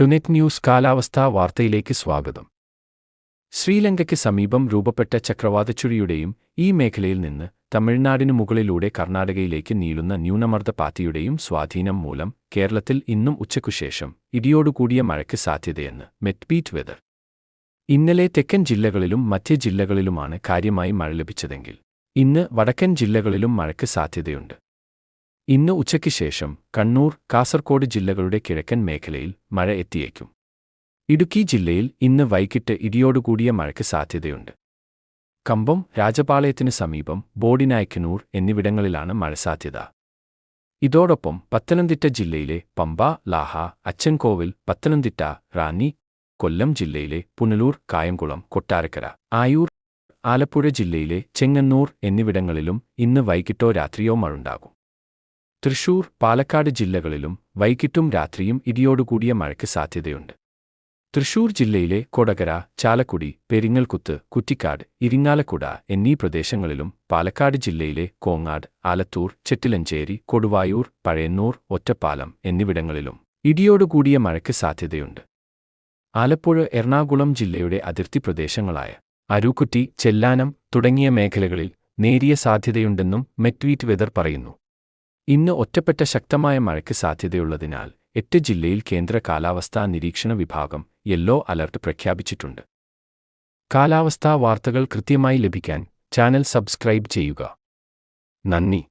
ടുനെറ്റ് news കാലാവസ്ഥാ വാർത്തയിലേക്ക് സ്വാഗതം. ശ്രീലങ്കയ്ക്ക് സമീപം രൂപപ്പെട്ട ചക്രവാതച്ചുഴിയുടെയും ഈ മേഖലയിൽ നിന്ന് തമിഴ്നാടിനു മുകളിലൂടെ കർണാടകയിലേക്ക് നീളുന്ന ന്യൂനമർദ്ദ പാത്തിയുടെയും സ്വാധീനം മൂലം കേരളത്തിൽ ഇന്നും ഉച്ചയ്ക്കുശേഷം ഇടിയോടുകൂടിയ മഴയ്ക്ക് സാധ്യതയെന്ന് മെറ്റ്ബീറ്റ് വെതർ. ഇന്നലെ തെക്കൻ ജില്ലകളിലും മറ്റ് ജില്ലകളിലുമാണ് കാര്യമായി മഴ ലഭിച്ചതെങ്കിൽ ഇന്ന് വടക്കൻ ജില്ലകളിലും മഴയ്ക്ക് സാധ്യതയുണ്ട്. ഇന്ന് ഉച്ചയ്ക്ക് ശേഷം കണ്ണൂർ കാസർകോട് ജില്ലകളുടെ കിഴക്കൻ മേഖലയിൽ മഴ എത്തിയേക്കും. ഇടുക്കി ജില്ലയിൽ ഇന്ന് വൈകിട്ട് ഇടിയോടുകൂടിയ മഴയ്ക്ക് സാധ്യതയുണ്ട്. കമ്പം രാജപാളയത്തിനു സമീപം ബോഡിനായ്ക്കനൂർ എന്നിവിടങ്ങളിലാണ് മഴ സാധ്യത. ഇതോടൊപ്പം പത്തനംതിട്ട ജില്ലയിലെ പമ്പ ലാഹ അച്ചൻകോവിൽ പത്തനംതിട്ട റാന്നി കൊല്ലം ജില്ലയിലെ പുനലൂർ കായംകുളം കൊട്ടാരക്കര ആയൂർ ആലപ്പുഴ ജില്ലയിലെ ചെങ്ങന്നൂർ എന്നിവിടങ്ങളിലും ഇന്ന് വൈകിട്ടോ രാത്രിയോ മഴുണ്ടാകും തൃശൂർ പാലക്കാട് ജില്ലകളിലും വൈകിട്ടും രാത്രിയും ഇടിയോടുകൂടിയ മഴയ്ക്ക് സാധ്യതയുണ്ട്. തൃശൂർ ജില്ലയിലെ കൊടകര ചാലക്കുടി പെരിങ്ങൽകുത്ത് കുറ്റിക്കാട് ഇരിങ്ങാലക്കുട എന്നീ പ്രദേശങ്ങളിലും പാലക്കാട് ജില്ലയിലെ കോങ്ങാട് ആലത്തൂർ ചെട്ടിലഞ്ചേരി കൊടുവായൂർ പഴയന്നൂർ ഒറ്റപ്പാലം എന്നിവിടങ്ങളിലും ഇടിയോടുകൂടിയ മഴയ്ക്ക് സാധ്യതയുണ്ട്. ആലപ്പുഴ എറണാകുളം ജില്ലയുടെ അതിർത്തി പ്രദേശങ്ങളായ അരൂക്കുറ്റി ചെല്ലാനം തുടങ്ങിയ മേഖലകളിൽ നേരിയ സാധ്യതയുണ്ടെന്നും മെറ്റ്വീറ്റ് വെതർ പറയുന്നു. ഇന്ന് ഒറ്റപ്പെട്ട ശക്തമായ മഴയ്ക്ക് സാധ്യതയുള്ളതിനാൽ എട്ട് ജില്ലയിൽ കേന്ദ്ര കാലാവസ്ഥാ നിരീക്ഷണ വിഭാഗം യെല്ലോ അലർട്ട് പ്രഖ്യാപിച്ചിട്ടുണ്ട്. കാലാവസ്ഥാ വാർത്തകൾ കൃത്യമായി ലഭിക്കാൻ ചാനൽ സബ്സ്ക്രൈബ് ചെയ്യുക. നന്ദി.